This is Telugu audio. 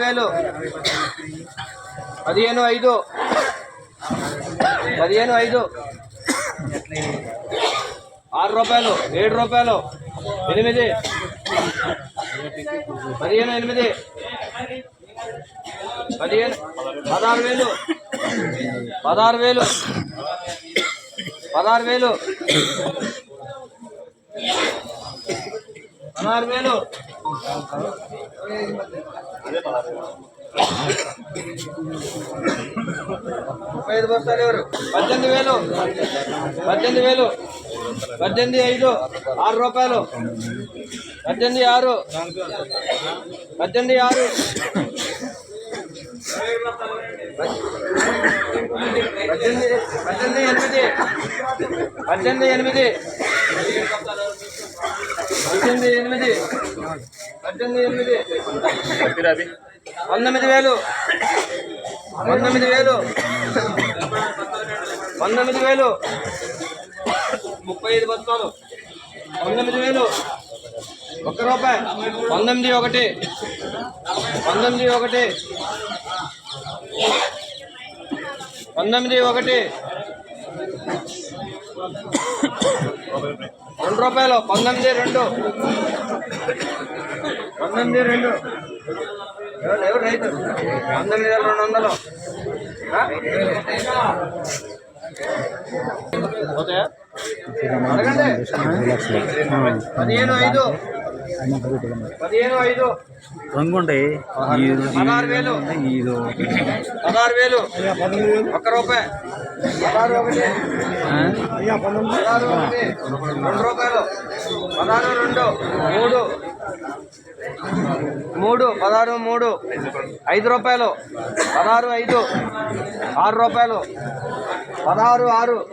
వేలు పదిహేను ఐదు. పదిహేను ఐదు. ఆరు రూపాయలు ఏడు రూపాయలు ఎనిమిది. పదిహేను ఎనిమిది. పదిహేను పదహారు వేలు. పదహారు వేలు. పదహారు వేలు. పదహారు వేలు. ముప్పై ఐదు బస్తాలు ఎవరు? పద్దెనిమిది వేలు. పద్దెనిమిది వేలు. పద్దెనిమిది ఐదు. ఆరు రూపాయలు. పద్దెనిమిది ఆరు. పద్దెనిమిది ఆరు. పద్దెనిమిది పద్దెనిమిది ఎనిమిది. పద్దెనిమిది ఎనిమిది. పద్దెనిమిది ఎనిమిది. పద్దెనిమిది ఎనిమిది. పంతొమ్మిది వేలు. పంతొమ్మిది వేలు. పంతొమ్మిది వేలు. ముప్పై ఐదు బస్తాలు. పంతొమ్మిది వేలు. ఒక్క రూపాయి. పంతొమ్మిది ఒకటి. పంతొమ్మిది ఒకటి. పంతొమ్మిది ఒకటి. రెండు రూపాయలు పంతొమ్మిది రెండు. పంతొమ్మిది రెండు. ఎవరు రైతు? పంతొమ్మిది వేల రెండు వందలు. ఆ? పోతాయా? అడగండి. పదిహేను ఐదు. పదహారు వేలు. పదహారు వేలు. ఒక్క రూపాయి. పదహారు ఒకటి పదహారు ఒకటి రెండు రూపాయలు. పదహారు రెండు. మూడు. మూడు. పదహారు మూడు. ఐదు రూపాయలు. పదహారు ఐదు. ఆరు రూపాయలు. పదహారు ఆరు.